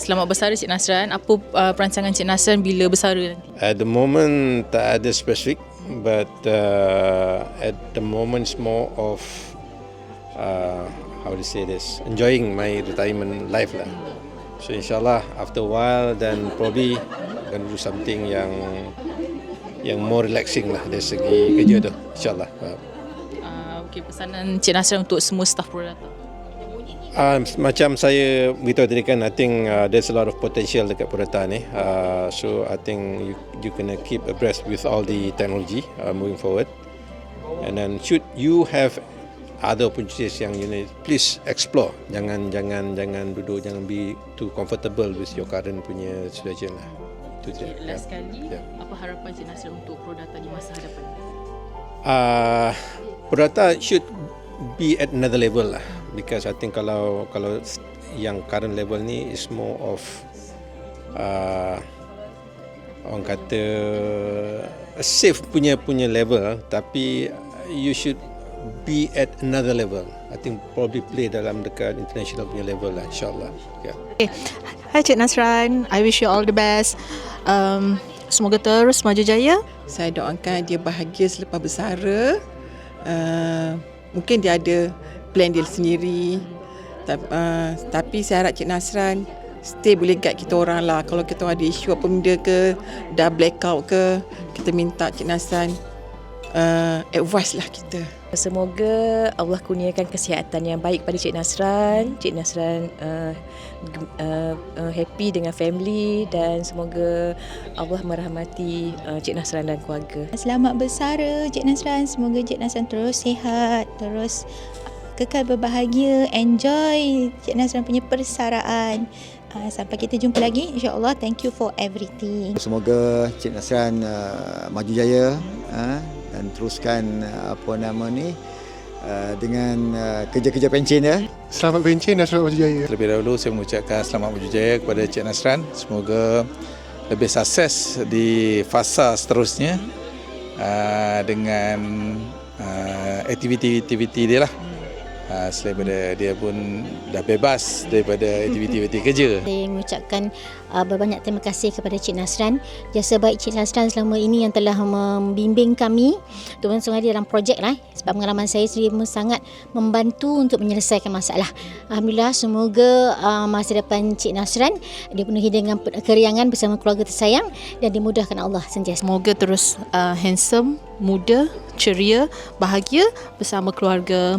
Selamat bersara Cik Nasran. Apa uh, perancangan Cik Nasran bila bersara nanti? At the moment tak ada spesifik but uh, at the moment it's more of uh, how to say this enjoying my retirement life lah. So insyaallah after a while then probably akan do something yang yang more relaxing lah dari segi kerja tu, inshallah. Uh, okay, pesanan Cik Nasran untuk semua staf Prodata. Uh, macam saya beritahu tadi kan, I think uh, there's a lot of potential dekat Purata ni. Uh, so I think you you kena keep abreast with all the technology uh, moving forward. And then should you have other opportunities yang you need, please explore. Jangan jangan jangan duduk, jangan be too comfortable with your current punya situation lah. Itu je. Last kali, Ya. apa harapan Cik Nasran untuk Prodata di masa hadapan? uh, Purata should be at another level lah because I think kalau kalau yang current level ni is more of uh, orang kata a safe punya punya level tapi you should be at another level I think probably play dalam dekat international punya level lah insyaallah yeah. Hai Cik Nasran, I wish you all the best. Um, semoga terus maju jaya. Saya doakan dia bahagia selepas bersara. Uh, mungkin dia ada plan dia sendiri. Ta- uh, tapi saya harap Cik Nasran stay boleh guide kita orang lah. Kalau kita ada isu apa benda ke, dah blackout ke, kita minta Cik Nasran uh, advice lah kita. Semoga Allah kurniakan kesihatan yang baik pada Cik Nasran. Cik Nasran uh, uh, uh, happy dengan family dan semoga Allah merahmati uh, Cik Nasran dan keluarga. Selamat bersara Cik Nasran. Semoga Cik Nasran terus sihat, terus kekal berbahagia, enjoy Cik Nasran punya persaraan. Uh, sampai kita jumpa lagi insya-Allah. Thank you for everything. Semoga Cik Nasran uh, maju jaya uh, dan teruskan uh, apa nama ni uh, dengan uh, kerja-kerja pencen ya. Selamat pencen dan selamat berjaya. Terlebih dahulu saya mengucapkan selamat berjaya kepada Cik Nasran. Semoga lebih sukses di fasa seterusnya uh, dengan aktiviti-aktiviti dia lah. Uh, selain daripada dia pun dah bebas daripada aktiviti-aktiviti kerja. Saya mengucapkan uh, berbanyak terima kasih kepada Cik Nasran. Jasa baik Cik Nasran selama ini yang telah membimbing kami untuk bersungguh dalam projek lah. Sebab pengalaman saya sendiri pun sangat membantu untuk menyelesaikan masalah. Alhamdulillah semoga uh, masa depan Cik Nasran dipenuhi dengan keriangan bersama keluarga tersayang dan dimudahkan Allah sentiasa. Semoga terus uh, handsome, muda, ceria, bahagia bersama keluarga